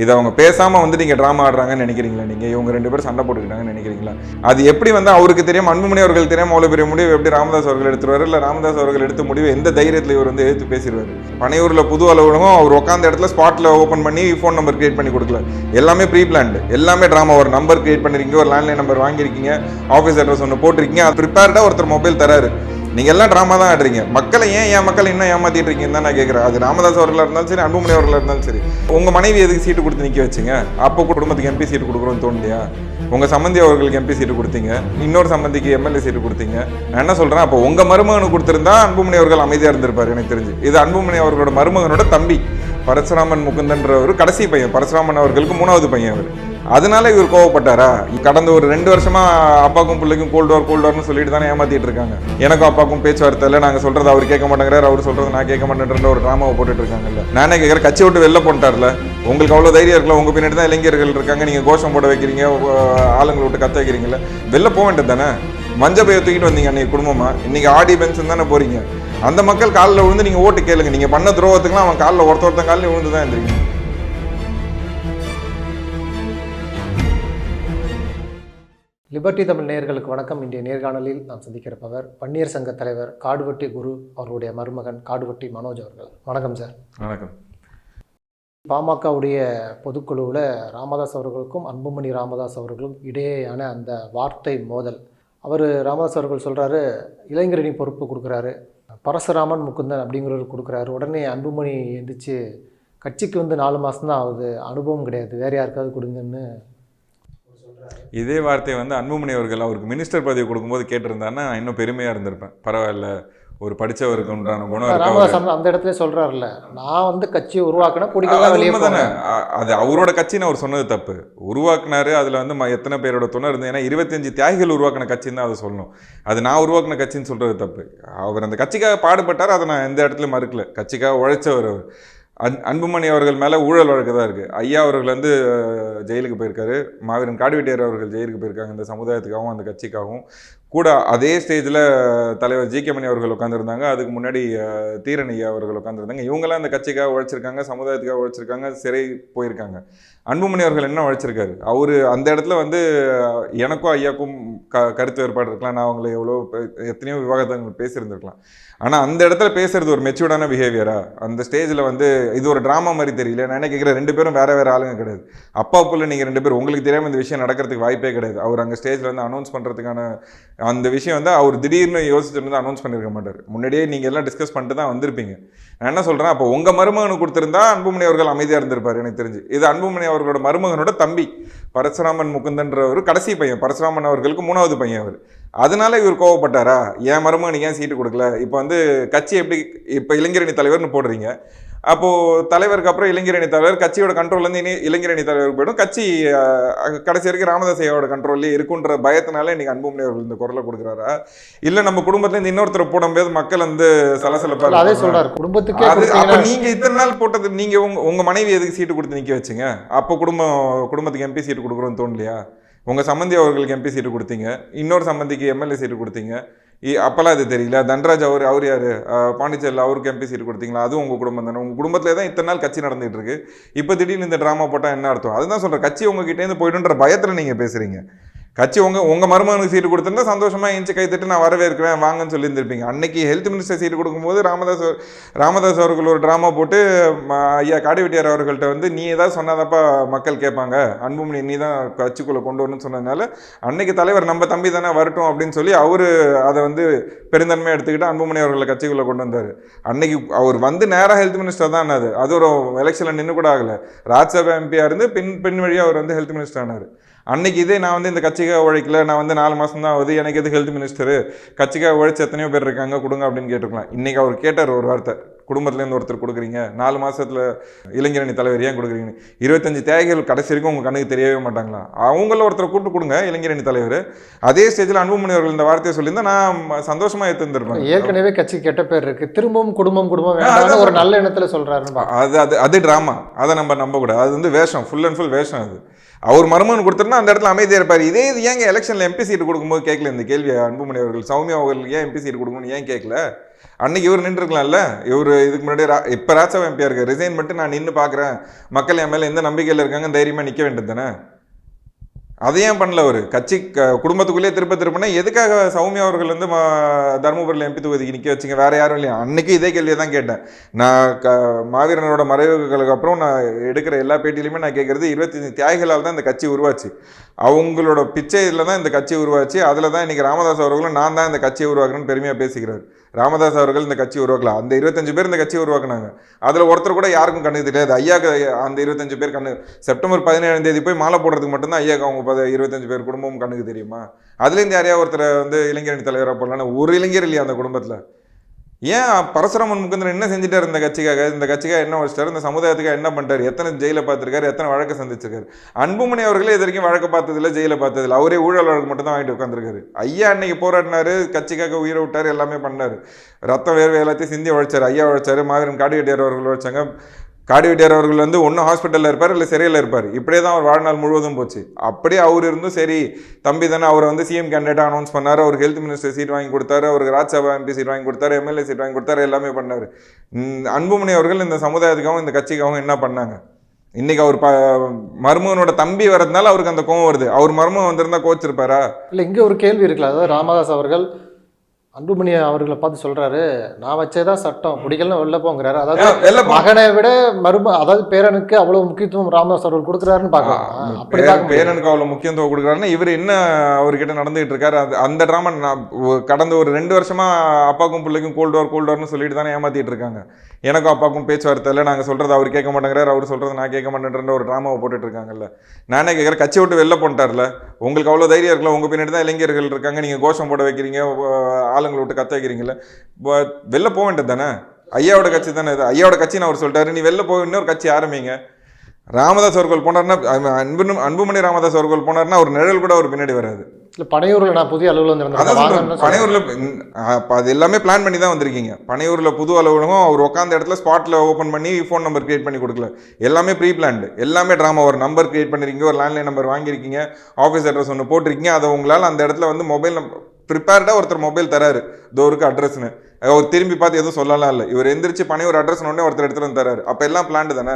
இதை அவங்க பேசாமல் வந்து நீங்கள் ட்ராமா ஆடுறாங்கன்னு நினைக்கிறீங்களா நீங்கள் இவங்க ரெண்டு பேரும் சண்டை போட்டுக்கிட்டாங்கன்னு நினைக்கிறீங்களா? அது எப்படி வந்து அவருக்கு தெரியாம அன்புமணி அவர்கள் தெரியாமல் அவ்வளோ பெரிய முடிவு எப்படி ராமதாஸ் அவர்கள் எடுத்துருவார்? இல்லை ராமதாஸ் அவர்கள் எடுத்த முடிவு எந்த தைரியத்தில் இவர் வந்து எடுத்து பேசிடுவார் பனையூரில் புது அலுவலகம் அவர் உட்காந்த இடத்துல ஸ்பாட்டில் ஓப்பன் பண்ணி ஃபோன் நம்பர் கிரியேட் பண்ணி கொடுக்கல. எல்லாமே ப்ரீ பிளான்டு எல்லாமே ட்ராமா ஒரு நம்பர் கிரியேட் பண்ணிருக்கீங்க ஒரு லேண்ட்லைன் நம்பர் வாங்கியிருக்கீங்க ஆஃபீஸ் அட்ரஸ் ஒன்று போட்டிருக்கீங்க அது ப்ரிப்பேர்டாக ஒருத்தர் மொபைல் தராரு. நீங்கள் எல்லாம் ட்ராமா தான் ஆடுறீங்க. மக்களை ஏன் என் மக்களை இன்னும் ஏமாத்திட்டு இருக்கீங்கன்னு தான் நான் கேட்குறேன் அது ராமதாஸ் அவர்களாக இருந்தாலும் சரி அன்புமணி அவர்களாக இருந்தாலும் சரி. உங்கள் மனைவி எதுக்கு சீட்டு கொடுத்து நிற்க வச்சுங்க? அப்போ குடும்பத்துக்கு எம்பி சீட்டு கொடுக்குறோம்னு தோணலையா? உங்கள் சம்பந்தி அவர்களுக்கு எம்பி சீட்டு கொடுத்தீங்க. இன்னொரு சம்பந்திக்கு எம்எல்ஏ சீட்டு கொடுத்தீங்க. நான் என்ன சொல்கிறேன் அப்போ உங்கள் மருமகனுக்கு கொடுத்துருந்தா அன்புமணி அவர்கள் அமைதியாக இருந்திருப்பார் எனக்கு தெரிஞ்சு. இது அன்புமணி அவர்களோட மருமகனோட தம்பி. பரசுராமன் முகுந்தன்ற ஒரு கடைசி பையன். பரசுராமன் அவர்களுக்கு மூணாவது பையன் அவர். அதனால இவர் கோவப்பட்டாரா? கடந்த ஒரு ரெண்டு வருஷமா அப்பாக்கும் பிள்ளைக்கும் கோல்டோர் கோல்டோர்னு சொல்லிட்டு தானே ஏமாத்திட்டு இருக்காங்க. எனக்கும் அப்பாக்கும் பேச்சுவார்த்தை இல்லை. நாங்க சொல்றது அவர் கேட்க மாட்டேங்கிறார். அவர் சொல்றது நான் கேட்க மாட்டேன்ற ஒரு ட்ராமாவை போட்டுட்டு இருக்காங்கல்ல. நானே கேட்குறேன்? கட்சி விட்டு வெளில போட்டார்ல உங்களுக்கு அவ்வளோ தைரியம் இருக்கல உங்க பின்னாடி தான் இளைஞர்கள் இருக்காங்க. நீங்க கோஷம் போட வைக்கிறீங்க. ஆளுங்களை விட்டு கத்த வைக்கிறீங்கல்ல. வெளில போக வேண்டியது தானே? மஞ்ச பைய தூக்கிட்டு வந்தீங்க அன்னைக்கு குடும்பமா? இன்னைக்கு ஆடி பென்ஷன் தானே போறீங்க? அந்த மக்கள் காலில் விழுந்து நீங்கள் ஓட்டு கேளுங்க. நீங்கள் பண்ண துரோகத்துக்குலாம் அவன் காலில் ஒருத்த ஒருத்தன் காலில் விழுந்து தான் இருந்திருக்கீங்க லிபர்ட்டி தமிழ் நேயர்களுக்கு வணக்கம். இன்றைய நேர்காணலில் நாம் சந்திக்கிறப்பவர் பன்னீர் சங்க தலைவர் காடுவெட்டி குரு அவருடைய மருமகன் காடுவெட்டி மனோஜ் அவர்கள். வணக்கம் சார். வணக்கம். பாமகவுடைய பொதுக்குழுவில் ராமதாஸ் அவர்களுக்கும் அன்புமணி ராமதாஸ் அவர்களும் இடையேயான அந்த வார்த்தை மோதல். அவர் ராமதாஸ் அவர்கள் சொல்கிறாரு இளைஞரணி பொறுப்பு கொடுக்குறாரு. பரசுராமன் முகுந்தன் அப்படிங்கிறவர் கொடுக்குறாரு. உடனே அன்புமணி எந்திரிச்சு கட்சிக்கு வந்து நாலு மாதம் தான் ஆகுது. அனுபவம் கிடையாது. வேறு யாருக்காவது கொடுங்கன்னு இதே வார்த்தையை வந்து அன்புமணி அவர்கள் அவருக்கு மினிஸ்டர் பதவி கொடுக்கும்போது கேட்டிருந்தாருன்னா நான் இன்னும் பெருமையா இருந்திருப்பேன். பரவாயில்ல ஒரு படிச்சவருக்கு உண்டான குணம் ராமதாஸ். அந்த- இடத்துல சொல்றாருல்ல நான் வந்து கட்சியை உருவாக்கினா பிடிக்கலாம் வெளியே அ- அது அவரோட கட்சின்னு அவர் சொன்னது தப்பு. உருவாக்குனாரு அதுல வந்து எத்தனை பேரோட துணை இருந்தது ஏன்னா இருபத்தஞ்சு தியாகிகள் உருவாக்கின கட்சின்னு தான் அதை சொல்லணும். அது நான் உருவாக்கின கட்சின்னு சொல்றது தப்பு. அவர் அந்த கட்சிக்காக பாடுபட்டார் அதை நான் எந்த இடத்துல மறுக்கல. கட்சிக்காக உழைச்சவர் அவர். அன் அன்புமணி அவர்கள் மேலே ஊழல் வழக்கு தான் இருக்குது ஐயா அவர்கள் வந்து ஜெயிலுக்கு போயிருக்காரு. மாவீரன் காடுவெட்டியார் அவர்கள் ஜெயிலுக்கு போயிருக்காங்க. இந்த சமுதாயத்துக்காகவும் அந்த கட்சிக்காகவும். கூட அதே ஸ்டேஜில் தலைவர் ஜி கே மணி அவர்கள் உட்காந்துருந்தாங்க அதுக்கு முன்னாடி அஹ், அவர்கள் உட்காந்துருந்தாங்க இவங்கெல்லாம் அந்த கட்சிக்காக உழைச்சிருக்காங்க சமுதாயத்துக்காக உழைச்சிருக்காங்க சிறை போயிருக்காங்க. அன்புமணி அவர்கள் என்ன உழைச்சிருக்காரு? அவர் அந்த இடத்துல வந்து எனக்கும் ஐயாக்கும் க கருத்து வேறுபாடு இருக்கலாம். நான் அவங்களை எவ்வளோ எத்தனையோ விவாதங்கள் பேசியிருந்திருக்கலாம். ஆனால் அந்த இடத்துல பேசுறது ஒரு மெச்சூர்டான பிஹேவியரா அந்த ஸ்டேஜில் வந்து இது ஒரு ட்ராமா மாதிரி தெரியல. நான் என்ன கேட்குறேன்? ரெண்டு பேரும் வேற வேற ஆளுங்க கிடையாது. அப்பா புள்ள நீங்கள் ரெண்டு பேரும் உங்களுக்கு தெரியாமல் இந்த விஷயம் நடக்கிறதுக்கு வாய்ப்பே கிடையாது. அவர் அங்கே ஸ்டேஜில் வந்து அனௌன்ஸ் பண்ணுறதுக்கான அந்த விஷயம் வந்து அவர் திடீர்னு யோசிச்சிருந்து அனௌன்ஸ் பண்ணியிருக்க மாட்டார். முன்னாடியே நீங்கள் எல்லாம் டிஸ்கஸ் பண்ணிட்டு தான் வந்திருப்பீங்க. நான் என்ன சொல்கிறேன் அப்போ உங்கள் மருமகனுக்கு கொடுத்துருந்தா அன்புமணி அவர்கள் அமைதியாக இருந்திருப்பார் எனக்கு தெரிஞ்சு. இது அன்புமணி அவர்களோட மருமகனோட தம்பி பரசுராமன் முகுந்தன்றவர் கடைசி பையன். பரசுராமன் அவர்களுக்கு மூணாவது பையன் அவர். அதனால இவர் கோவப்பட்டாரா? என் மருமகனுக்கு ஏன் சீட்டு கொடுக்கல? இப்போ வந்து கட்சி எப்படி இப்போ இளைஞரணி தலைவர்னு போடுறீங்க. அப்போ தலைவருக்கு அப்புறம் இளைஞரணி தலைவர் கட்சியோட கண்ட்ரோல்லேருந்து இனி இளைஞரணி தலைவருக்கு போயிடும். கட்சி கடைசி வரைக்கும் ராமதாஸ் ஐயாவோட கண்ட்ரோல்லே இருக்குன்ற பயத்தினால இன்னைக்கு அன்புமணி அவர்கள் இந்த குரலை கொடுக்குறாரா? இல்லை நம்ம குடும்பத்துலேருந்து இன்னொருத்தர் போடும்போது மக்கள் வந்து சலசலப்பா இல்ல, அதே. சொல்றாரு. குடும்பத்துக்கே அது அப்ப கொடுத்தீங்கன்னா நீங்க இத்தனை நாள் போட்டது நீங்க உங்க உங்க மனைவி எதுக்கு சீட்டு கொடுத்து நிக்க வச்சுங்க? அப்போ குடும்பம் குடும்பத்துக்கு எம்பி சீட்டு கொடுக்குறோம்னு தோணலையா? உங்க சம்பந்தி அவர்களுக்கு எம்பி சீட்டு கொடுத்தீங்க. இன்னொரு சம்பந்திக்கு எம்எல்ஏ சீட்டு கொடுத்தீங்க. அப்பெல்லாம் இது தெரியல. தன்ராஜ் அவர் அவர் யார்? பாண்டிச்சேரியில் அவருக்கு எம்பி சீட் கொடுத்தீங்களா? அதுவும் உங்கள் குடும்பம் தானே. உங்கள் குடும்பத்தில் தான் இத்தனை நாள் கட்சி நடந்துகிட்டு இருக்கு. இப்போ திடீர்னு இந்த ட்ராமா போட்டால் என்ன அர்த்தம்? அதுதான் சொல்கிறேன் கட்சி உங்ககிட்டேருந்து போயிடுன்ற நீங்கள் பேசுகிறீங்க கட்சி உங்கள் உங்கள் மருமகனுக்கு சீட்டு கொடுத்துருந்தா சந்தோஷமாக எஞ்சி கை தட்டி நான் வரவேற்கிறேன் வாங்கன்னு சொல்லியிருந்திருப்பீங்க. அன்னைக்கு ஹெல்த் மினிஸ்டர் சீட்டு கொடுக்கும்போது ராமதாஸ் ராமதாஸ் அவர்கள் ஒரு ட்ராமா போட்டு ஐயா காடிவெட்டியார் அவர்கள்ட்ட வந்து நீ ஏதாவது சொன்னாதப்பா மக்கள் கேட்பாங்க? அன்புமணி நீ தான் கட்சிக்குள்ளே கொண்டு வரணும்னு சொன்னதுனால அன்னைக்கு தலைவர் நம்ம தம்பி தானே வரட்டும் அப்படின்னு சொல்லி அவர் அதை வந்து பெருந்தன்மையாக எடுத்துக்கிட்டு அன்புமணி அவர்களை கட்சிக்குள்ளே கொண்டு வந்தார். அன்னைக்கு அவர் வந்து நேராக ஹெல்த் மினிஸ்டர் தான் ஆனார். அது ஒரு எலெக்ஷனில் நின்று கூட ஆகலை. ராஜ்யசபா எம்பியாக இருந்து பின் பின் வழியாக அவர் வந்து ஹெல்த் மினிஸ்டர் ஆனார். அன்னைக்கு இதே நான் வந்து இந்த கட்சிக்காக உழைக்கல நான் வந்து நாலு மாதம் தான் ஆகுது எனக்கு எது ஹெல்த் மினிஸ்டர் கட்சிக்காக உழைச்ச எத்தனையோ பேர் இருக்காங்க கொடுங்க அப்படின்னு கேட்டுருக்கலாம். இன்னைக்கு அவர் கேட்டார் ஒரு வார்த்தை. குடும்பத்துலேருந்து ஒருத்தர் கொடுக்குறீங்க நாலு மாசத்துல இளைஞரணி தலைவர் ஏன் கொடுக்குறீங்க இருபத்தஞ்சு தியாகிகள் கடைசி வரைக்கும் உங்கள் கண்ணுக்கு தெரியவே மாட்டாங்களா? அவங்கள ஒருத்தரை கூப்பிட்டு கொடுங்க இளைஞரணி தலைவர். அதே ஸ்டேஜில் அன்புமணி அவர்கள் இந்த வார்த்தையை சொல்லியிருந்தா நான் ம- சந்தோஷமா ஏற்றிருந்திருப்பேன் ஏற்கனவே கட்சிக்கு கெட்ட பேர் இருக்கு. திரும்பவும் குடும்பம் குடும்பம் ஒரு நல்ல எண்ணத்துல பாக்க- அது அது அது ட்ராமா அதை நம்ம நம்பக்கூடாது. அது வந்து வேஷம் ஃபுல் அண்ட் ஃபுல் வேஷம் அது. அவர் மருமகன் கொடுத்துருந்தா அந்த இடத்துல அமைதியாக இருப்பார். இதே இது ஏங்க எலெக்ஷனில் எம்பி சீட்டு கொடுக்கும்போது கேட்கல இந்த கேள்வி அன்புமணி அவர்கள்? சௌமியா அவர்கள் ஏன் எம்பி சீட்டு கொடுக்கணும்னு ஏன் கேட்கல? அன்னைக்கு இவர் நின்றுருக்கலாம்ல? இவர் இதுக்கு முன்னாடி ரா இப்போ ராஜ்சபா எம்பியா இருக்காரு. ரிசைன் பண்ணிட்டு நான் நின்று பார்க்குறேன் மக்கள் என் மேலே எந்த நம்பிக்கையில் இருக்காங்க தைரியமாக நிற்க வேண்டியது தானே? அதை ஏன் பண்ணல அவர்? கட்சி க- குடும்பத்துக்குள்ளேயே திருப்ப திருப்பினா எதுக்காக சௌமியா அவர்கள் வந்து மா- தருமபுரியில் எம்பி தொகுதிக்கு நிற்க வச்சிங்க? வேறு யாரும் இல்லையா? அன்றைக்கி இதே கேள்வியை தான் கேட்டேன். நான் க மாவீரனோட மறைவுகளுக்கு அப்புறம் நான் எடுக்கிற எல்லா பேட்டியிலுமே நான் கேட்குறது இருபத்தஞ்சு தியாகிகளால் தான் இந்த கட்சி உருவாச்சு. அவங்களோட பிச்சை இதில் தான் இந்த கட்சி உருவாச்சு. அதில் தான் இன்றைக்கி ராமதாஸ் அவர்களும் நான் தான் இந்த கட்சியை உருவாக்குறேன்னு பெருமையாக பேசிக்கிறார். ராமதாஸ் அவர்கள் இந்த கட்சி உருவாக்கலாம் அந்த இருபத்தஞ்சு பேர் இந்த கட்சி உருவாக்குனாங்க. அதில் ஒருத்தர் கூட யாருக்கும் கண்ணு தெரியாது. ஐயாக்கு அந்த இருபத்தஞ்சு பேர் கண்ணு செப்டம்பர் பதினேழாம் தேதி போய் மாலை போடுறதுக்கு மட்டும்தான் ஐயாக்கு அவங்க பத இருபத்தஞ்சு பேர் குடும்பமும் கண்ணுக்கு தெரியுமா? அதுலேருந்து யாரையா ஒருத்தர் வந்து இளைஞரணி தலைவராக போடலான்னு ஒரு இளைஞர் இல்லையா அந்த குடும்பத்தில்? ஏன் பரசுராமன் முகுந்தன் என்ன செஞ்சிட்டார் இந்த கட்சிக்காக? இந்த கட்சிக்காக என்ன வச்சிட்டாரு இந்த சமுதாயத்துக்காக என்ன பண்ணிட்டார்? எத்தனை ஜெயிலை பார்த்துருக்காரு? எத்தனை வழக்கு சந்திச்சிருக்காரு? அன்புமணி அவர்களே இது வரைக்கும் வழக்கு பார்த்ததில்ல ஜெயிலை பார்த்ததில்ல. அவரே ஊழல் வழக்கு மட்டும் தான் வாங்கிட்டு உட்காந்துருக்காரு ஐயா அன்னைக்கு போராடினாரு கட்சிக்காக உயிரை விட்டார் எல்லாமே பண்ணார். ரத்தம் வேர்வை எல்லாத்தையும் சிந்தி உழைச்சார் ஐயா உழைச்சாரு மாவீரன் காடுகட்டியார் அவர்கள் உழைச்சாங்க. காடுவெட்டியார் அவர்கள் வந்து ஒன்றும் ஹாஸ்பிட்டலில் இருப்பார் இல்லை சிறையில் இருப்பார். இப்படியே தான் அவர் வாழ்நாள் முழுவதும் போச்சு. அப்படியே அவர் இருந்தும் சரி தம்பி தானே அவரை வந்து சிஎம் கேண்டிடேட்டாக அனௌன்ஸ் பண்ணார். அவர் ஹெல்த் மினிஸ்டர் சீட் வாங்கி கொடுத்தாரு. அவருக்கு ராஜ்சபா எம்பி சீட் வாங்கி கொடுத்தாரு. எம்எல்ஏ சீட் வாங்கி கொடுத்தாரு. எல்லாமே பண்ணார். அன்புமணி அவர்கள் இந்த சமுதாயத்துக்காகவும் இந்த கட்சிக்காகவும் என்ன பண்ணாங்க? இன்னைக்கு அவர் ப மருமகனோட தம்பி வரதுனால அவருக்கு அந்த கோவம் வருது. அவர் மர்மம் வந்திருந்தா கோச்சிருப்பாரா? இல்லை இங்கே ஒரு கேள்வி இருக்குல்ல. அதாவது ராமதாஸ் அவர்கள் அன்புமணி அவர்களை பார்த்து சொல்றாரு நான் வச்சேதான் சட்டம் பிடிக்கலன்னு வெளில போங்கிறாரு. அதாவது மகனை விட மரும அதாவது பேரனுக்கு அவ்வளவு முக்கியத்துவம் ராமதாஸ் அவர்கள் கொடுக்குறாருன்னு பார்க்கலாம். பேரனுக்கு அவ்வளோ முக்கியத்துவம் கொடுக்குறாருன்னா இவர் என்ன அவர்கிட்ட நடந்துகிட்டு இருக்காரு? அந்த ட்ராமா நான் கடந்த ஒரு ரெண்டு வருஷமா அப்பாக்கும் பிள்ளைக்கும் கோல்டு வார் கோல்டு வார்னு சொல்லிட்டு தானே ஏமாத்திட்டு இருக்காங்க. எனக்கும் அப்பாக்கும் பேச்சுவார்த்தை இல்லை. நாங்கள் சொல்றது அவர் கேட்க மாட்டேங்கிறார். அவர் சொல்றது நான் கேட்க மாட்டேன்ற ஒரு ட்ராமாவை போட்டுட்டு இருக்காங்கல்ல. நானே கேட்குறேன் கட்சி விட்டு வெளில போன்ட்டார்ல? உங்களுக்கு அவ்வளோ தைரியம் இருக்குல்ல? உங்க பின்னாடி தான் இளைஞர்கள் இருக்காங்க. நீங்க கோஷம் போட வைக்கிறீங்க. ஆளுங்களை விட்டு கத்த வைக்கிறீங்கல்ல ப- வெளில போக வேண்டியது தானே? ஐயாவோட கட்சி தானே இது? ஐயாவோட கட்சின்னு அவர் சொல்லிட்டாரு. நீ வெளில போய் இன்னொரு கட்சி ஆரம்பிங்க. ராமதாஸ் அவர்கள் போனார்னா அன்பு அன்புமணி ராமதாஸ் அவர்கள் போனார்னா ஒரு நிழல் கூட அவர் பின்னாடி வராது. இல்ல பனையூர்ல நான் புதிய அலுவலகம் அதான் பனையூர்ல அது எல்லாமே பிளான் பண்ணி தான் வந்திருக்கீங்க. பனையூர்ல புது அலுவலகம் அவர் உட்காந்த இடத்துல ஸ்பாட்ல ஓபன் பண்ணி ஃபோன் நம்பர் கிரியேட் பண்ணி கொடுக்கல. எல்லாமே ப்ரீ பிளான்டு எல்லாமே ட்ராமா ஒரு நம்பர் கிரியேட் பண்ணிருக்கீங்க ஒரு லேண்ட்லைன் நம்பர் வாங்கியிருக்கீங்க ஆஃபீஸ் அட்ரஸ் ஒன்று போட்டிருக்கீங்க அதை உங்களால் அந்த இடத்துல வந்து மொபைல் நம்பர் ப்ரிப்பேர்டாக ஒருத்தர் மொபைல் தராரு. இதோ இருக்கு அட்ரஸ்னு அவர் திரும்பி பார்த்து எதுவும் சொல்லலாம் இல்லை. இவர் எந்திரிச்சு பணி ஒரு அட்ரஸ் உடனே ஒருத்தர் எடுத்துகிட்டு வந்து தராரு. அப்போ எல்லாம் பிளான்டு தானே?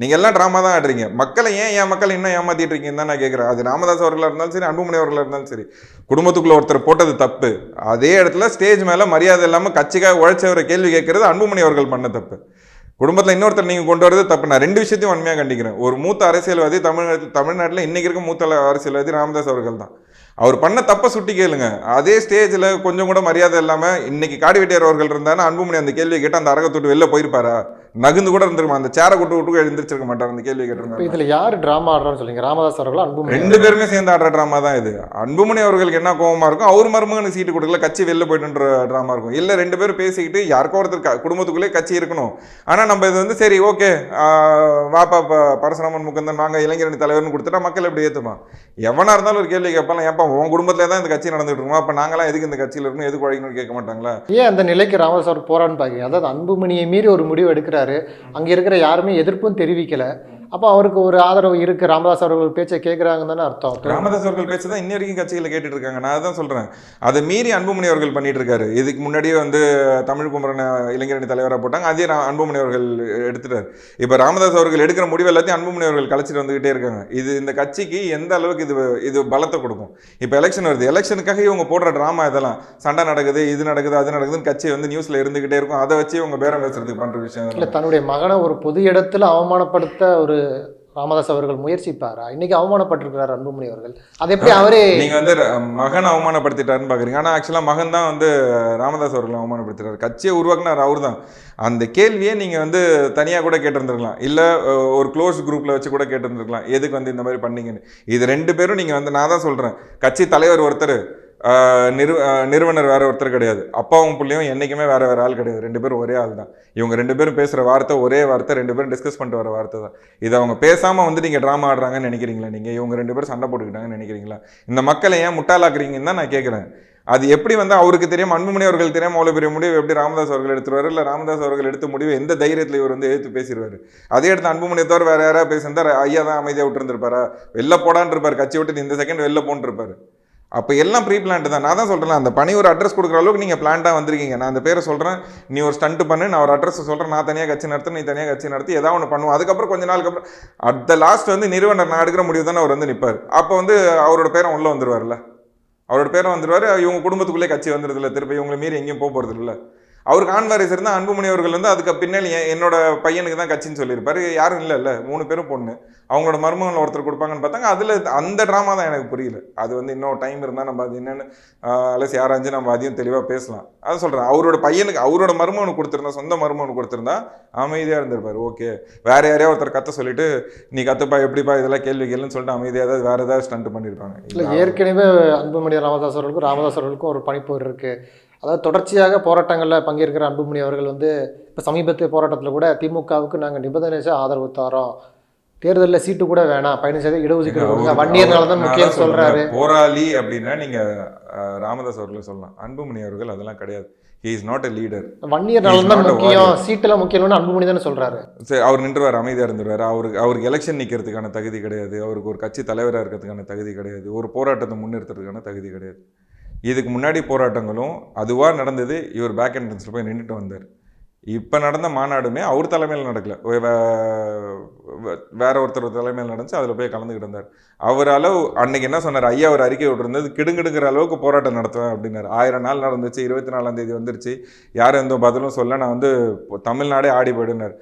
நீங்கள் எல்லாம் ட்ராமா தான் ஆடுறீங்க. மக்களை ஏன் என் மக்கள் இன்னும் ஏமாற்றிட்டு இருக்கீங்கன்னு தான் நான் கேட்குறேன் அது ராமதாஸ் அவர்களாக இருந்தாலும் சரி அன்புமணி அவர்களாக இருந்தாலும் சரி. குடும்பத்துக்குள்ளே ஒருத்தர் போட்டது தப்பு. அதே இடத்துல ஸ்டேஜ் மேலே மரியாதை இல்லாமல் கட்சிக்காக உழைச்சவரை கேள்வி கேட்குறது அன்புமணி அவர்கள் பண்ண தப்பு. குடும்பத்தில் இன்னொருத்தர் நீங்கள் கொண்டு வரது தப்பு. நான் ரெண்டு விஷயத்தையும் உண்மையாக கண்டிக்கிறேன். ஒரு மூத்த அரசியல்வாதி தமிழ்நாட்டில் தமிழ்நாட்டில் இன்றைக்கி இருக்க மூத்த அரசியல்வாதி ராமதாஸ் அவர்கள் தான். அவர் பண்ண தப்பை சுட்டி கேளுங்க. அதே ஸ்டேஜில் கொஞ்சம் கூட மரியாதை இல்லாமல் இன்னைக்கு காடி வெட்டியார் அவர்கள் இருந்தாலும் அன்புமணி அந்த கேள்வியை கேட்டு அந்த அரகத்தை வெளில போயிருப்பாரா? நகுந்து கூட இருந்திருக்குமா? அந்த சேரை கொட்டு விட்டு எழுந்திரிச்சிருக்க மாட்டார் அந்த கேள்வி கேட்டிருந்தாரு. இதுல யாரு டிராமா ஆடுறான்னு சொல்றீங்க? ராமதாஸ் அவர்களா அன்புமணி ரெண்டு பேருமே சேர்ந்து ஆடுற ட்ராமா தான் இது. அன்புமணி அவர்களுக்கு என்ன கோவமா இருக்கும் அவர் மருமகனுக்கு சீட்டு கொடுக்கல கட்சி வெளில போயிட்டுன்ற ட்ராமா இருக்கும். இல்ல ரெண்டு பேரும் பேசிக்கிட்டு யாருக்கோ ஒருத்தர் குடும்பத்துக்குள்ளே கட்சி இருக்கணும். ஆனா நம்ம இது வந்து சரி ஓகே வாப்பா பரசுராமன் முகுந்தன் வாங்க இளைஞரணி தலைவர்னு கொடுத்துட்டா மக்கள் எப்படி ஏத்துமா? எவனா இருந்தாலும் ஒரு கேள்வி கேட்பாங்க ஏப்பா உன் குடும்பத்துல தான் இந்த கட்சி நடந்துட்டு இருக்கோம்? அப்ப நாங்களாம் எதுக்கு இந்த கட்சியில இருக்கணும்? எதுக்கு உழைக்கணும்னு கேட்க மாட்டாங்களா? ஏன் அந்த நிலைக்கு ராமதாஸ் அவர் போறான்னு பாக்கீங்க அதாவது அன்புமணியை மீறி ஒரு முடிவு எடுக்கிறாரு. அங்க இருக்கிற யாருமே எதிர்ப்பும் தெரிவிக்கல. அப்போ அவருக்கு ஒரு ஆதரவு இருக்கு. ராமதாஸ் அவர்கள் பேச்சை கேட்குறாங்கன்னு தானே அர்த்தம். ராமதாஸ் அவர்கள் பேச்சு தான் இன்ன வரைக்கும் கட்சிகளை கேட்டுட்டு இருக்காங்க நான் அதான் சொல்றேன். அதை மீறி அன்புமணி அவர்கள் பண்ணிட்டு இருக்காரு இதுக்கு முன்னாடியே வந்து தமிழ் குமரன் இளைஞரணி தலைவராக போட்டாங்க. அதே அன்புமணி அவர்கள் எடுத்துட்டார். இப்போ ராமதாஸ் அவர்கள் எடுக்கிற முடிவு எல்லாத்தையும் அன்புமணி அவர்கள் கலைச்சிட்டு வந்துகிட்டே இருக்காங்க. இது இந்த கட்சிக்கு எந்த அளவுக்கு இது இது பலத்தை கொடுக்கும்? இப்போ எலெக்ஷன் வருது. எலெக்ஷனுக்காக இவங்க போடுற ட்ராமா இதெல்லாம். சண்டை நடக்குது இது நடக்குது அது நடக்குதுன்னு கட்சி வந்து நியூஸ்ல இருந்துகிட்டே இருக்கும். அதை வச்சு இவங்க பேரம் பேசுறதுக்கு பண்ற விஷயம் இல்லை. தன்னுடைய மகனை ஒரு பொது இடத்துல அவமானப்படுத்த ஒரு ராமதாஸ் அவர்கள் முயற்சிப்பாரா? இன்னைக்கு அவமானப்பட்டிருக்கிறார் அன்புமணி அவர்கள். அது எப்படி அவரே நீங்க வந்து மகன் அவமானப்படுத்திட்டாருன்னு பாக்குறீங்க. ஆனா ஆக்சுவலா மகன் தான் வந்து ராமதாஸ் அவர்களை அவமானப்படுத்திட்டாரு கட்சியை உருவாக்குனார் அவர் தான். அந்த கேள்வியே நீங்க வந்து தனியா கூட கேட்டிருந்திருக்கலாம். இல்ல ஒரு க்ளோஸ் குரூப்ல வச்சு கூட கேட்டிருந்திருக்கலாம். எதுக்கு வந்து இந்த மாதிரி பண்ணீங்கன்னு. இது ரெண்டு பேரும் நீங்க வந்து நான் தான் சொல்றேன். கட்சி தலைவர் ஒருத்தர் நிறு நிறுவனர் வேற ஒருத்தர் கிடையாது. அப்பாவும் பிள்ளையும் என்னைக்குமே வேற வேற ஆள் கிடையாது. ரெண்டு பேரும் ஒரே ஆள் தான். இவங்க ரெண்டு பேரும் பேசுகிற வார்த்தை ஒரே வார்த்தை ரெண்டு பேரும் டிஸ்கஸ் பண்ணிட்டு வர வார்த்தை தான். இது அவங்க பேசாமல் வந்து நீங்கள் ட்ராமா ஆடுறாங்கன்னு நினைக்கிறீங்களா? நீங்கள் இவங்க ரெண்டு பேரும் சண்டை போட்டுக்கிட்டாங்கன்னு நினைக்கிறீங்களா? இந்த மக்களை ஏன் முட்டாளாக்குறீங்கன்னு தான் நான் கேட்குறேன் அது எப்படி வந்து அவருக்கு தெரியும் அன்புமணி அவர்கள் தெரியாம அவ்வளோ பெரிய முடிவு எப்படி ராமதாஸ் அவர்கள் எடுத்துருவார்? இல்லை ராமதாஸ் அவர்கள் எடுத்த முடிவு எந்த தைரியத்தில் இவர் வந்து எடுத்து பேசிடுவார் அதே எடுத்து அன்புமணி தவிர வேற யாராவது பேசியிருந்தார் ஐயா தான் அமைதியாக விட்டுருந்துருப்பாரா? வெளில போடான்னு இருப்பார். கட்சி விட்டு இந்த செகண்ட் வெளில போன்னு அப்போ எல்லாம் ப்ரீ பிளான்ட் தான். நான் தான் சொல்கிறேன் அந்த பணி ஒரு அட்ரஸ் கொடுக்குற அளவுக்கு நீங்கள் பிளான்ட்டாக வந்திருக்கீங்க. நான் அந்த பேரை சொல்கிறேன் நீ ஒரு ஸ்டண்ட் பண்ணு நான் ஒரு அட்ரஸ் சொல்கிறேன் நான் தனியாக கட்சி நடத்து நீ தனியாக கட்சி நடத்தி ஏதாவது ஒன்று பண்ணுவோம். அதுக்கப்புறம் கொஞ்ச நாளுக்கு அப்புறம் அட் த லாஸ்ட் வந்து நிறுவனர் நான் எடுக்கிற முடிவு தானே அவர் வந்து நிற்பார் அப்போ வந்து அவரோட பேரை உள்ளே வந்துருவார்ல அவரோட பேரை வந்துடுவார் இவங்க குடும்பத்துக்குள்ளே கட்சி வந்துடுதுல திருப்பி இவங்களை மீறி எங்கேயும் போக போகிறது இல்லை அவருக்கு ஆண் வாரிசு இருந்தால் அன்புமணி அவர்கள் வந்து அதுக்கு பின்னாடி என் என்னோட பையனுக்கு தான் கட்சின்னு சொல்லியிருப்பாரு. யாரும் இல்லை இல்லை மூணு பேரும் பொண்ணு. அவங்களோட மருமகன் ஒருத்தர் கொடுப்பாங்கன்னு பார்த்தாங்க. அதில் அந்த ட்ராமா தான் எனக்கு புரியல. அது வந்து இன்னும் டைம் இருந்தால் நம்ம அது என்னென்னு அலசி ஆராய்ஞ்சு நம்ம அதையும் தெளிவாக பேசலாம். அதை சொல்கிறேன் அவரோட பையனுக்கு அவரோட மருமகனுக்கு கொடுத்துருந்தா சொந்த மருமகனுக்கு கொடுத்துருந்தா அமைதியாக இருந்திருப்பாரு. ஓகே. வேற யாரையா ஒருத்தர் கத்த சொல்லிட்டு நீ கத்துப்பா எப்படிப்பா இதெல்லாம் கேள்வி கேளுன்னு சொல்லிட்டு அமைதியாக ஏதாவது வேற ஏதாவது ஸ்டண்ட் பண்ணியிருப்பாங்க இல்லை ஏற்கனவே அன்புமணி ராமதாஸ் அவர்களுக்கும் ராமதாஸ் அவர்களுக்கும் ஒரு பணிப்போர் இருக்குது அதாவது தொடர்ச்சியாக போராட்டங்களில் பங்கேற்கிற அன்புமணி அவர்கள் வந்து இப்போ சமீபத்திய போராட்டத்தில் கூட திமுகவுக்கு நாங்கள் நிபந்தனை ஆதரவு தரோம் தேர்தலில் சீட்டு கூட வேணாம். பதினஞ்சு இடஒதுக்கீடு கொடுங்க. வன்னியர்னால தான் முக்கியம் சொல்கிறாரு போராளி அப்படின்னா நீங்க அஹ், ராமதாஸ் அவர்களை சொல்லலாம். அன்புமணி அவர்கள் அதெல்லாம் கிடையாது. He is not a leader வன்னியர்னால He's தான் முக்கியம். சீட்டெல்லாம் முக்கியம்னு அன்புமணி தானே சொல்கிறாரு சரி அவர் நின்றுவார் அமைதியாக இருந்துருவார். அவருக்கு அவருக்கு எலெக்ஷன் நிற்கிறதுக்கான தகுதி கிடையாது. அவருக்கு ஒரு கட்சி தலைவராக இருக்கிறதுக்கான தகுதி கிடையாது. ஒரு போராட்டத்தை முன்னிறுத்துறதுக்கான தகுதி கிடையாது. இதுக்கு முன்னாடி போராட்டங்களும் அதுவாக நடந்தது. இவர் பேக் என்ட்ரன்ஸில் போய் நின்றுட்டு வந்தார். இப்போ நடந்த மாநாடுமே அவர் தலைமையில் நடக்கல. வேற ஒருத்தர் தலைமையில் நடந்துச்சு அதில் போய் கலந்துக்கிட்டு இருந்தார். அவரால் அன்னைக்கு என்ன சொன்னார்? ஐயா அவர் அறிக்கை விட்டுருந்தது கிடுங்கிடுங்கிற அளவுக்கு போராட்டம் நடத்துவேன் அப்படின்னாரு. ஆயிரம் நாள் நடந்துச்சு இருபத்தி நாலாம் தேதி வந்துருச்சு. யாரும் எந்த பதிலும் சொல்ல நான் வந்து தமிழ்நாடே ஆடி போயிடுனார்.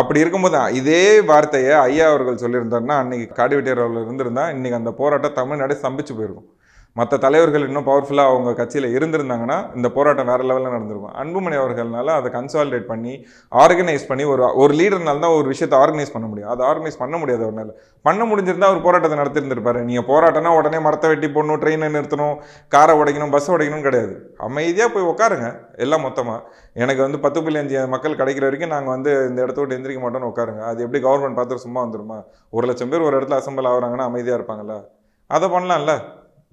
அப்படி இருக்கும்போது இதே வார்த்தையை ஐயா அவர்கள் சொல்லியிருந்தாருன்னா அன்னைக்கு காடிவெட்டியார் அவர்கள் இருந்திருந்தா இன்னைக்கு அந்த போராட்டம் தமிழ்நாடே ஸ்தம்பிச்சு போயிருக்கும். மற்ற தலைவர்கள் இன்னும் பவர்ஃபுல்லாக அவங்க கட்சியில் இருந்திருந்தாங்கன்னா இந்த போராட்டம் வேற லெவலில் நடந்திருக்கும். அன்புமணி அவர்கள்னால அதை கன்சாலிடேட் பண்ணி ஆர்கனைஸ் பண்ணி ஒரு ஒரு லீடர்னால தான் ஒரு விஷயத்தை ஆர்கனைஸ் பண்ண முடியும். அதை ஆர்கனைஸ் பண்ண முடியாது அவரால் பண்ண முடிஞ்சிருந்தா அவர் போராட்டத்தை நடத்திருந்திருப்பாரு. நீங்கள் போராட்டம்னா உடனே மரத்தை வெட்டி போடணும் ட்ரெயினை நிறுத்தணும் காரை உடைக்கணும் பஸ் உடைக்கணும் கிடையாது. அமைதியாக போய் உட்காருங்க எல்லாம் மொத்தமாக எனக்கு வந்து பத்து புள்ளி அஞ்சு மக்கள் கிடைக்கிற வரைக்கும் நாங்கள் வந்து இந்த இடத்த விட்டு எந்திரிக்க மாட்டோம்னு உட்காருங்க அது எப்படி கவர்மெண்ட் பார்த்துட்டு சும்மா வந்துருமா? ஒரு லட்சம் பேர் ஒரு இடத்துல அசம்பிள் ஆகுறாங்கன்னா அமைதியாக இருப்பாங்கல்ல. அதை பண்ணலாம்ல.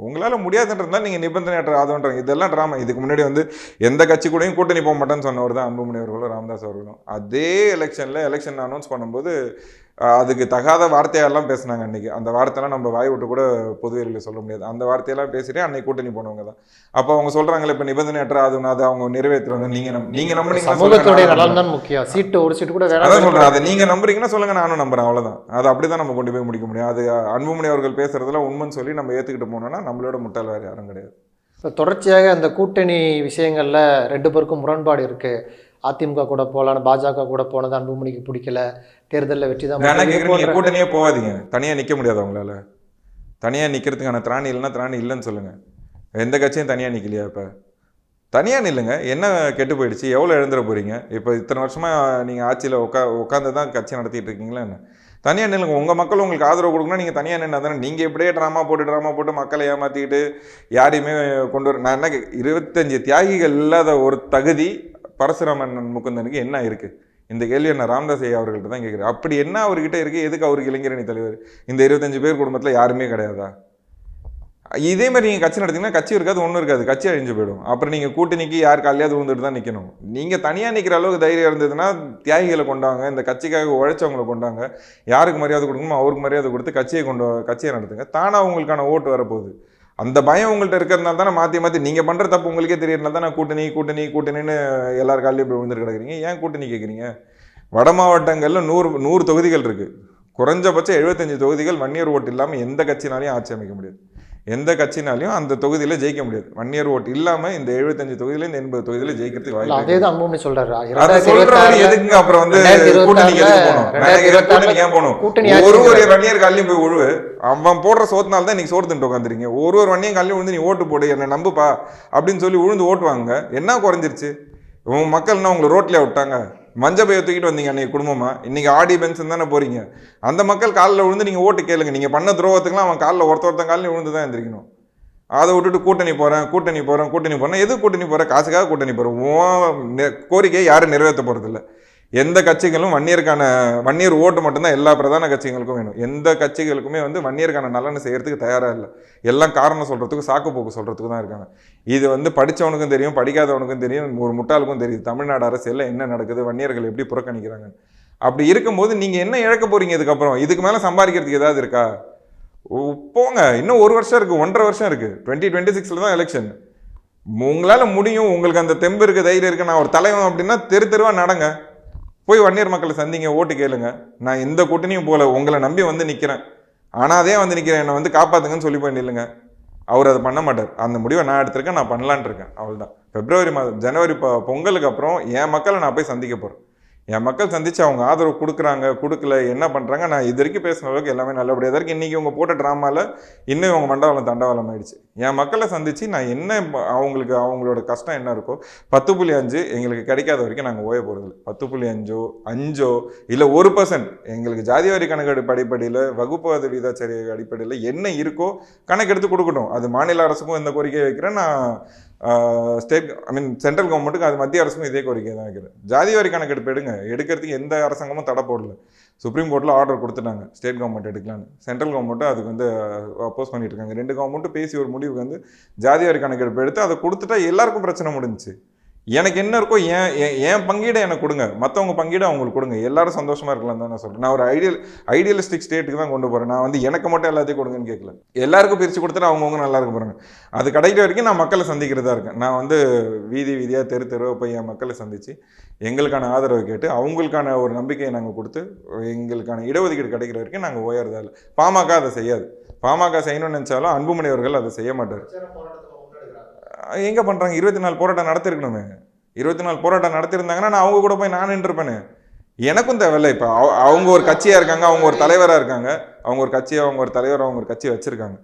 உங்களால் முடியாதுன்றதுனால நீங்கள் நிபந்தனையற்ற ஆதவன்றாங்க. இதெல்லாம் ட்ராமா இதுக்கு முன்னாடி வந்து எந்த கட்சி கூடயும் கூட்டணி போக மாட்டேன்னு சொன்னவர் தான் அன்புமணி அவர்களும் ராமதாஸ் அவர்களும். அதே எலெக்ஷனில் எலெக்ஷன் அனௌன்ஸ் பண்ணும்போது அதுக்கு தகாத வார்த்தையெல்லாம் பேசுனாங்க அன்னைக்கு. அந்த வார்த்தையெல்லாம் நம்ம வாய் விட்டு கூட பொதுவெளியில் சொல்ல முடியாது. அந்த வார்த்தையெல்லாம் பேசிட்டு அன்னைக்கு கூட்டணி போனவங்க தான். அப்போ அவங்க சொல்கிறாங்களே இப்போ நிபந்தனையற்ற ஆதவன் அதை அவங்க நிறைவேற்றுவாங்க. நீங்கள் நம் நீங்கள் தான் முக்கியம். சீட்டு ஒரு சீட்டு கூட அதான் சொல்றேன். அதை நீங்க நம்புறீங்கன்னா சொல்லுங்க நானும் நம்புறேன். அவ்வளவுதான். அது அப்படிதான் நம்ம கொண்டு போய் முடிக்க முடியும். அது அன்புமணி அவர்கள் பேசுறதுல உண்மைன்னு சொல்லி நம்ம ஏத்துக்கிட்டு போனோம்னா நம்மளோட முட்டாள் வேற யாரும் கிடையாது. தொடர்ச்சியாக அந்த கூட்டணி விஷயங்களில் ரெண்டு பேருக்கும் முரண்பாடு இருக்குது அதிமுக கூட போகலான்னு பாஜக கூட போனது அன்புமணிக்கு பிடிக்கல. தேர்தலில் வெற்றி தான் கூட்டணியே போகாதீங்க. தனியா நிக்க முடியாது அவங்களால. தனியா நிக்கிறதுக்கான திராணி இல்லைன்னா திராணி இல்லைன்னு சொல்லுங்க. எந்த கட்சியும் தனியா நிக்கலையா இப்ப? தனியா நில்லுங்க. என்ன கெட்டு போயிடுச்சு? எவ்வளோ எழுந்துட போறீங்க? இப்போ இத்தனை வருஷமா நீங்க ஆட்சியில் உட்கா உட்காந்து தான் கட்சி நடத்திட்டு இருக்கீங்களா என்ன? தனியா நில்லுங்க. உங்க மக்கள் உங்களுக்கு ஆதரவு கொடுக்கணும் நீங்க தனியா நின்னா தானே. நீங்க இப்படியே ட்ராமா போட்டு ட்ராமா போட்டு மக்களை ஏமாத்திக்கிட்டு யாரையுமே கொண்டு வர நான் என்ன இருபத்தஞ்சு தியாகிகள் இல்லாத ஒரு தகுதி பரசுராமன் முகுந்தனுக்கு என்ன இருக்குது இந்த கேள்வியை நான் ராமதாஸ் ஐயா அவர்கள்ட்ட தான் கேட்குறேன். அப்படி என்ன அவர்கிட்ட இருக்குது எதுக்கு அவருக்கு இளைஞரணி தலைவர்? இந்த இருபத்தஞ்சு பேர் குடும்பத்தில் யாருமே கிடையாதா? இதே மாதிரி நீங்கள் கட்சி நடத்தீங்கன்னா கட்சி இருக்காது ஒன்றும் இருக்காது. கட்சி அழிஞ்சு போயிடும். அப்புறம் நீங்கள் கூட்டணிக்கு யார் காலையாவது விழுந்துட்டு தான் நிற்கணும் நீங்கள் தனியாக நிற்கிற அளவுக்கு தைரியம் இருந்ததுன்னா தியாகிகளை கொண்டாங்க இந்த கட்சிக்காக உழைச்சவங்களை கொண்டாங்க. யாருக்கு மரியாதை கொடுக்கணுமோ அவருக்கு மரியாதை கொடுத்து கட்சியை கொண்டு கட்சியை நடத்துங்க. தானாக உங்களுக்கான ஓட்டு வரப்போகுது. அந்த பயம் உங்கள்கிட்ட இருக்கிறதுனால தானே மாற்றி மாற்றி நீங்கள் பண்ணுற தப்பு உங்களுக்கே தெரியறதுனால தானே கூட்டணி கூட்டணி கூட்டணின்னு எல்லார் காலையும் போய் விழுந்துட்டு கிடக்குறீங்க. ஏன் கூட்டணி கேட்குறீங்க வட மாவட்டங்களில் நூறு நூறு தொகுதிகள் இருக்குது குறைஞ்சபட்சம் எழுபத்தஞ்சு தொகுதிகள் வன்னியர் ஓட்டு இல்லாமல் எந்த கட்சினாலையும் ஆட்சி அமைக்க முடியாது. எந்த கட்சினாலையும் அந்த தொகுதியில் ஜெயிக்க முடியாது. வன்னியர் ஓட்டு இல்லாமல் இந்த எழுபத்தஞ்சு தொகுதியில இந்த எண்பது தொகுதியில் ஜெயிக்கிறதுக்கு வாய்ப்பு அதே தான் அன்புமணி சொல்றாரு. சொல்றவரு எதுக்குங்க அப்புறம் வந்து எதுக்கு போகணும்? ஏன் போகணும்? கூட்டணி ஒரு ஒரு வன்னியர் காலையும் போய் உழுவு. அவன் போடுற சோத்தினால தான் இன்னைக்கு சோறு தின்ட்டு உட்காந்துருக்கீங்க ஒரு ஒரு வன்னியன் காலையும் விழுந்து நீ ஓட்டு போடு என்னை நம்புப்பா அப்படின்னு சொல்லி உழுந்து ஓட்டு வாங்க என்ன குறைஞ்சிருச்சு? உங்க மக்கள் என்ன உங்களை ரோட்லயே விட்டாங்க? மஞ்ச பைய தூக்கிட்டு வந்தீங்க அன்றைக்கி குடும்பமாக இன்றைக்கி ஆடி பென்ஷன் தானே போகிறீங்க அந்த மக்கள் காலில் விழுந்து நீங்கள் ஓட்டு கேளுங்க. நீங்கள் பண்ண துரோகத்துக்குலாம் அவன் காலில் ஒருத்த ஒருத்தன் காலையில் விழுந்து தான் எழுந்திரிக்கணும் அதை விட்டுட்டு கூட்டணி போகிறேன் கூட்டணி போகிறேன் கூட்டணி போகிறேன் எது கூட்டணி போகிறேன் காசுக்காக கூட்டணி போகிறேன் நெ- கோரிக்கையை யாரும் நிறைவேற்ற போறதில்ல. எந்த கட்சிகளும் வன்னியருக்கான வன்னியர் ஓட்டு மட்டும்தான் எல்லா பிரதான கட்சிகளுக்கும் வேணும். எந்த கட்சிகளுக்குமே வந்து வன்னியருக்கான நலனை செய்கிறதுக்கு தயாராக இல்லை. எல்லாம் காரணம் சொல்கிறதுக்கு சாக்கு போக்கு சொல்கிறதுக்கு தான் இருக்காங்க. இது வந்து படிச்சவனுக்கும் தெரியும் படிக்காதவனுக்கும் தெரியும் ஒரு முட்டாளுக்கும் தெரியும் தமிழ்நாடு அரசியல்ல என்ன நடக்குது வன்னியர்கள் எப்படி புறக்கணிக்கிறாங்க அப்படி இருக்கும்போது நீங்கள் என்ன இழக்க போகிறீங்க இதுக்கப்புறம்? இதுக்கு மேலே சம்பாதிக்கிறதுக்கு ஏதாவது இருக்கா? ஓ, போங்க. இன்னும் ஒரு வருஷம் இருக்கு ஒன்றரை வருஷம் இருக்குது டுவெண்ட்டி டுவெண்ட்டி சிக்ஸில் தான் எலெக்ஷன் உங்களால் முடியும். உங்களுக்கு அந்த தெம்பு இருக்குது தைரியம் இருக்குது நான் ஒரு தலைவன் அப்படின்னா தெரு தெருவாக நடங்க. போய் வன்னியர் மக்களை சந்திங்க ஓட்டு கேளுங்க. நான் எந்த கூட்டணியும் போல உங்களை நம்பி வந்து நிற்கிறேன் ஆனால் அதே வந்து நிற்கிறேன் என்னை வந்து காப்பாத்துங்கன்னு சொல்லி போய் நில்லுங்க அவர் அதை பண்ண மாட்டார். அந்த முடிவை நான் எடுத்திருக்கேன் நான் பண்ணலான் இருக்கேன். அவ்வளவுதான். பிப்ரவரி மாதம் ஜனவரி பொங்கலுக்கு அப்புறம் என் மக்களை நான் போய் சந்திக்க போகிறேன் என் மக்கள் சந்தித்து அவங்க ஆதரவு கொடுக்குறாங்க கொடுக்கல என்ன பண்ணுறாங்க நான் இது வரைக்கும் பேசின அளவுக்கு எல்லாமே நல்லபடியாக தான் இருக்கு. இன்றைக்கி இவங்க போட்ட ட்ராமாவில் இன்னும் இவங்க மண்டபம் தண்டவாளம் ஆயிடுச்சு. என் மக்களை சந்தித்து நான் என்ன அவங்களுக்கு அவங்களோட கஷ்டம் என்ன இருக்கோ பத்து புள்ளி அஞ்சு எங்களுக்கு கிடைக்காத வரைக்கும் நாங்கள் ஓய போகிறது பத்து புள்ளி அஞ்சோ அஞ்சோ இல்லை ஒரு பர்சன்ட் எங்களுக்கு ஜாதி கணக்கு அடிப்படையில் வகுப்புவாத விகிதாச்சாரி அடிப்படையில் என்ன இருக்கோ கணக்கெடுத்து கொடுக்கட்டும். அது மாநில அரசுக்கும் இந்த கோரிக்கையை வைக்கிறேன். நான் ஸ்டேட் ஐ மீன் சென்ட்ரல் கவர்மெண்ட்டுக்கு அது மத்திய அரசுக்கும் இதே கோரிக்கை தான் வைக்கிறேன் ஜாதி வாரி கணக்கெடுப்பு எடுங்க. எடுக்கிறதுக்கு எந்த அரசாங்கமும் தடை போடல. சுப்ரீம் கோர்ட்டில் ஆர்டர் கொடுத்துட்டாங்க. ஸ்டேட் கவர்மெண்ட் எடுக்கலான்னு சென்ட்ரல் கவர்மெண்ட்டும் அதுக்கு வந்து அப்போஸ் பண்ணிட்டு இருக்காங்க. ரெண்டு கவர்மெண்ட்டும் பேசி ஒரு முடிவுக்கு வந்து ஜாதி வாரி கணக்கெடுப்பு எடுத்து அதை கொடுத்துட்டா எல்லாருக்கும் பிரச்சனை முடிஞ்சிச்சு. எனக்கு என்ன இருக்கோ ஏன் என் பங்கீடை எனக்கு கொடுங்க. மற்றவங்க பங்கீடை அவங்களுக்கு கொடுங்க. எல்லாரும் சந்தோஷமாக இருக்கலாம் தான் நான் சொல்கிறேன் நான் ஒரு ஐடியல் ஐடியலிஸ்டிக் ஸ்டேட்டுக்கு தான் கொண்டு போகிறேன் நான் வந்து எனக்கு மட்டும் எல்லாத்தையும் கொடுங்கன்னு கேட்கல. எல்லாருக்கும் பிரித்து கொடுத்துட்டு அவங்கவுங்க நல்லா இருக்க போகிறாங்க அது கிடைக்கிற வரைக்கும் நான் மக்களை சந்திக்கிறதா இருக்கேன். நான் வந்து வீதி வீதியாக தெரு தெருவாக போய் என் மக்களை சந்தித்து எங்களுக்கான ஆதரவை கேட்டு அவங்களுக்கான ஒரு நம்பிக்கையை நாங்கள் கொடுத்து எங்களுக்கான இடஒதுக்கீடு கிடைக்கிற வரைக்கும் நாங்கள் ஓயறதா இல்லை. பாமக அதை செய்யாது. பாமக செய்யணும்னு நினச்சாலும் அன்புமணி அவர்கள் அதை செய்ய மாட்டார். எங்கே பண்ணுறாங்க இருபத்தி நாலு போராட்டம் நடத்திருக்கணுமே. இருபத்தி நாலு போராட்டம் நடத்திருந்தாங்கன்னா நான் அவங்க கூட போய் நான் நின்றுருப்பேனே எனக்கும் தேவையில்லை. இப்போ அவங்க ஒரு கட்சியாக இருக்காங்க அவங்க ஒரு தலைவராக இருக்காங்க. அவங்க ஒரு கட்சியை அவங்க ஒரு தலைவர் அவங்க ஒரு கட்சி வச்சுருக்காங்க.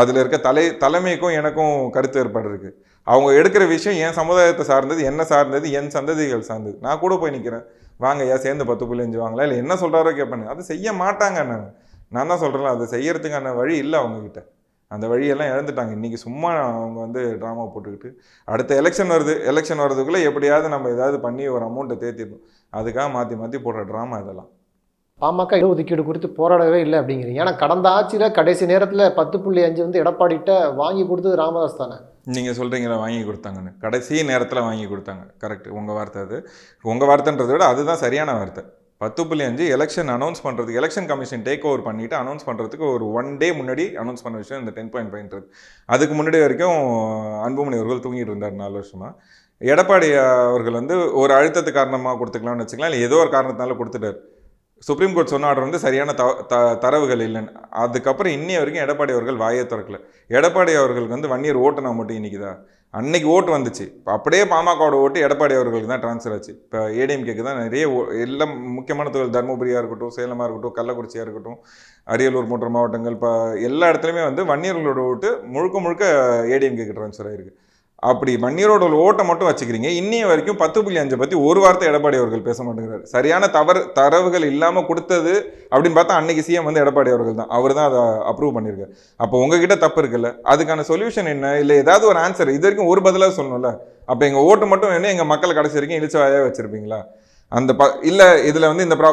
அதில் இருக்க தலை தலைமைக்கும் எனக்கும் கருத்து வேறுபாடு இருக்குது அவங்க எடுக்கிற விஷயம் என் சமுதாயத்தை சார்ந்தது என்ன சார்ந்தது என் சந்ததிகள் சார்ந்தது. நான் கூட போய் நிற்கிறேன் வாங்க ஏன் சேர்ந்து பத்து புள்ளி வாங்களா? வாங்கலாம் இல்லை என்ன சொல்கிறாரோ கேட்பேன். அது செய்ய மாட்டாங்க நான் நான் தான் சொல்கிறேன் அதை செய்யறதுக்கான வழி இல்லை அவங்கக்கிட்ட அந்த வழியெல்லாம் இழந்துட்டாங்க. இன்னைக்கு சும்மா அவங்க வந்து ட்ராமா போட்டுக்கிட்டு அடுத்த எலெக்ஷன் வருது எலெக்ஷன் வர்றதுக்குள்ளே எப்படியாவது நம்ம ஏதாவது பண்ணி ஒரு அமௌண்ட்டை தேத்திடணும். அதுக்காக மாற்றி மாற்றி போடுற ட்ராமா இதெல்லாம். பாமக இடஒதுக்கீடு குறித்து போராடவே இல்லை அப்படிங்கிறீங்க. ஏன்னா கடந்த ஆட்சியில் கடைசி நேரத்தில் பத்து புள்ளி அஞ்சு வந்து எடப்பாடிட்ட வாங்கி கொடுத்தது ராமதாஸ் தானே? நீங்கள் சொல்கிறீங்களா வாங்கி கொடுத்தாங்கன்னு கடைசி நேரத்தில் வாங்கி கொடுத்தாங்க. கரெக்ட் உங்கள் வார்த்தை அது. உங்கள் வார்த்தைன்றதை விட அதுதான் சரியான வார்த்தை. பத்து புள்ளி அஞ்சு எலெக்ஷன் அனௌன்ஸ் பண்ணுறதுக்கு எலெக்ஷன் கமிஷன் டேக் ஓவர் பண்ணிவிட்டு அனௌன்ஸ் பண்ணுறதுக்கு ஒரு ஒன் டே முன்னாடி அனௌன்ஸ் பண்ண விஷயம் இந்த டென் பாயிண்ட் ஃபைவ்ன்றது அதுக்கு முன்னாடி வரைக்கும் அன்புமணி அவர்கள் தூங்கிட்டு இருந்தார் நாலு வருஷமாக எடப்பாடி அவர்கள் வந்து ஒரு அழுத்தத்து காரணமாக கொடுத்துக்கலாம்னு வச்சுக்கலாம் இல்லை ஏதோ ஒரு காரணத்தினால கொடுத்துட்டார். சுப்ரீம் கோர்ட் சொன்ன ஆர்டர் வந்து சரியான த த தரவுகள் இல்லைன்னு. அதுக்கப்புறம் இன்னி வரைக்கும் எடப்பாடி அவர்கள் வாயை திறக்கல. எடப்பாடி அவர்களுக்கு வந்து வன்னியர் ஓட்டுனா மட்டும் இன்னைக்குதா அன்னைக்கு ஓட்டு வந்துச்சு. இப்போ அப்படியே பாமகவோட ஓட்டு எடப்பாடி அவர்களுக்கு தான் ட்ரான்ஸ்ஃபர் ஆச்சு. இப்போ ஏடிஎம்கேக்கு தான் நிறைய ஓ- எல்லாம் முக்கியமான தொழில் தருமபுரியாக இருக்கட்டும் சேலமாக இருக்கட்டும் கள்ளக்குறிச்சியாக இருக்கட்டும் அரியலூர் போன்ற மாவட்டங்கள் இப்போ எல்லா இடத்துலையுமே வந்து வன்னியர்களோட ஓட்டு முழுக்க முழுக்க ஏடிஎம்கேக்கு ட்ரான்ஸ்ஃபர் ஆயிருக்கு. அப்படி வன்னியரோட ஓட்டை மட்டும் வச்சுக்கிறீங்க. இன்னைய வரைக்கும் பத்து புள்ளி அஞ்சை பற்றி ஒரு வார்த்தை எடப்பாடி அவர்கள் பேச மாட்டேங்கிறார். சரியான தவறு தரவுகள் இல்லாமல் கொடுத்தது அப்படின்னு பார்த்தா அன்னைக்கு சிஎம் வந்து எடப்பாடி அவர்கள் தான். அவர் தான் அதை அப்ரூவ் பண்ணியிருக்காரு. அப்போ உங்ககிட்ட தப்பு இருக்குல்ல? அதுக்கான சொல்யூஷன் என்ன? இல்லை ஏதாவது ஒரு ஆன்சர் இது வரைக்கும் ஒரு பதிலாக சொல்லணும்ல? அப்போ எங்கள் ஓட்டு மட்டும் வேணும் எங்கள் மக்களை கடைசி வரைக்கும் இழிச்ச வாயாக வச்சுருப்பீங்களா? அந்த ப இல்லை இதில் வந்து இந்த ப்ரா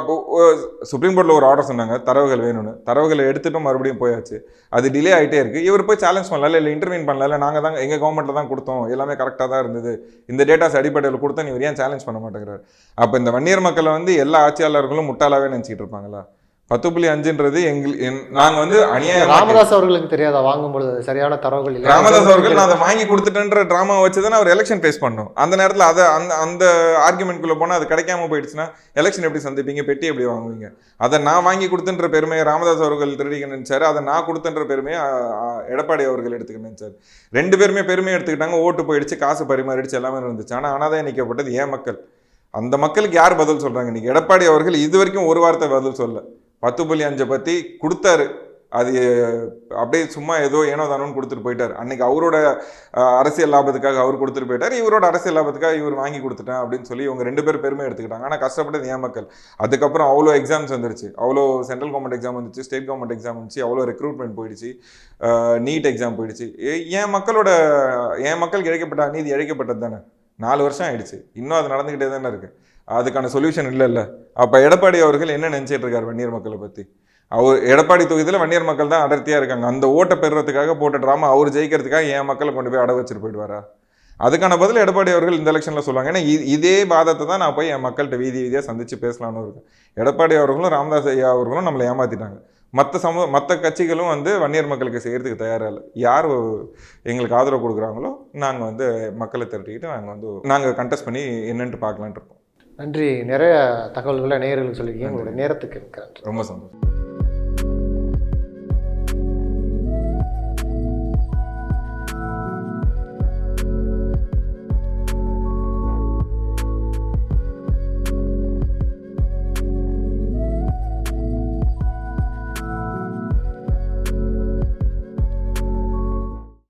சுப்ரீம் கோர்ட்டில் ஒரு ஆர்டர் சொன்னாங்க தரவுகள் வேணும்னு. தரவுகளை எடுத்துட்டும் மறுபடியும் போயாச்சு. அது டிலே ஆகிட்டே இருக்குது இவர் போய் சேலஞ்ச் பண்ணல இல்லை இன்டர்வியூன் பண்ணல நாங்கள் தான் எங்கள் கவர்மெண்ட்டில் தான் கொடுத்தோம். எல்லாமே கரெக்டாக தான் இருந்தது. இந்த டேட்டாஸ் அடிப்படையில் கொடுத்தா நீ ஏன் சேலஞ்ச் பண்ண மாட்டேங்கிறார்? அப்போ இந்த வன்னியர் மக்களை வந்து எல்லா ஆட்சியாளர்களும் முட்டாளாகவே நினச்சிட்டு இருப்பாங்களா? பத்து புள்ளி அஞ்சுன்றது எங்கள் நாங்கள் வந்து அநியாயம் ராமதாஸ் அவர்களுக்கு தெரியாதா? வாங்கும்பொழுது சரியான தரவுகள் இல்லை ராமதாஸ் அவர்கள் நான் அதை வாங்கி கொடுத்துட்டேன்ற ட்ராமா வச்சு தானே அவர் எலெக்ஷன் ஃபேஸ் பண்ணோம். அந்த நேரத்தில் அதை அந்த அந்த ஆர்குமெண்ட்குள்ளே போனால் அது கிடைக்காம போயிடுச்சுன்னா எலெக்ஷன் எப்படி சந்திப்பீங்க? பெட்டி எப்படி வாங்குவீங்க? அதை நான் வாங்கி கொடுத்துன்ற பெருமையை ராமதாஸ் அவர்கள் திருடிக்க நினைச்சாரு. அதை நான் கொடுத்துன்ற பெருமையை எடப்பாடி அவர்கள் எடுத்துக்க நினைச்சாரு. ரெண்டு பேருமே பெருமையை எடுத்துக்கிட்டாங்க. ஓட்டு போயிடுச்சு காசு பரிமாறிடுச்சு எல்லாமே இருந்துச்சு. ஆனால் அனாதை நிற்கப்பட்டது ஏன் மக்கள்? அந்த மக்களுக்கு யார் பதில் சொல்றாங்க இன்னைக்கு? எடப்பாடி அவர்கள் இது வரைக்கும் ஒரு வார்த்தை பதில் சொல்ல பத்து புள்ளி அஞ்சை பற்றி கொடுத்தாரு. அது அப்படியே சும்மா ஏதோ ஏனோ தானோன்னு கொடுத்துட்டு போயிட்டார். அன்னைக்கு அவரோட அரசியல் லாபத்துக்காக அவர் கொடுத்துட்டு போயிட்டார். இவரோட அரசியல் லாபத்துக்காக இவர் வாங்கி கொடுத்துட்டேன் அப்படின்னு சொல்லி இவங்க ரெண்டு பேர் பெருமை எடுத்துக்கிட்டாங்க. ஆனால் கஷ்டப்பட்டது ஏன் மக்கள். அதுக்கப்புறம் அவ்வளோ எக்ஸாம்ஸ் வந்துருச்சு. அவ்வளோ சென்ட்ரல் கவர்மெண்ட் எக்ஸாம் வந்துச்சு ஸ்டேட் கவர்மெண்ட் எக்ஸாம் வந்துச்சு அவ்வளோ ரெக்ரூட்மெண்ட் போயிடுச்சு நீட் எக்ஸாம் போயிடுச்சு. என் மக்களோட என் மக்களுக்கு இழைக்கப்பட்ட அநீதி இழைக்கப்பட்டது தானே? நாலு வருஷம் ஆயிடுச்சு. இன்னும் அது நடந்துக்கிட்டே தானே இருக்குது அதுக்கான சொல்யூஷன் இல்லைல்ல. அப்போ எடப்பாடி அவர்கள் என்ன நினச்சிட்டு இருக்கார் வன்னியர் மக்களை பற்றி அவர் எடப்பாடி தொகுதியில் வன்னியர் மக்கள் தான் அடர்த்தியாக இருக்காங்க. அந்த ஓட்டை பெறுறதுக்காக போட்ட ட்ராமா அவர் ஜெயிக்கிறதுக்காக என் மக்களை கொண்டு போய் அட வச்சுட்டு போயிடுவாரா? அதுக்கான பதில் எடப்பாடி அவர்கள் இந்த எலெக்ஷனில் சொல்லுவாங்க. ஏன்னா இதே பாதத்தை தான் நான் போய் என் மக்கள்கிட்ட வீதி வீதியாக சந்தித்து பேசலான்னு இருக்கேன். எடப்பாடி அவர்களும் ராமதாஸ் ஐயா அவர்களும் நம்மளை ஏமாற்றிட்டாங்க மற்ற சமூக மற்ற கட்சிகளும் வந்து வன்னியர் மக்களுக்கு செய்கிறதுக்கு தயாராக இல்லை. யார் எங்களுக்கு ஆதரவு கொடுக்குறாங்களோ நாங்கள் வந்து மக்களை திரட்டிக்கிட்டு நாங்கள் வந்து நாங்கள் கண்டெஸ்ட் பண்ணி என்னென்ட்டு பார்க்கலான்ட்டு இருக்கோம். நன்றி. நிறைய தகவல்களை நேயர்களுக்கு சொல்லியிருக்கீங்க. உங்களுடைய நேரத்துக்கு இருக்கிறேன் ரொம்ப சந்தோஷம்.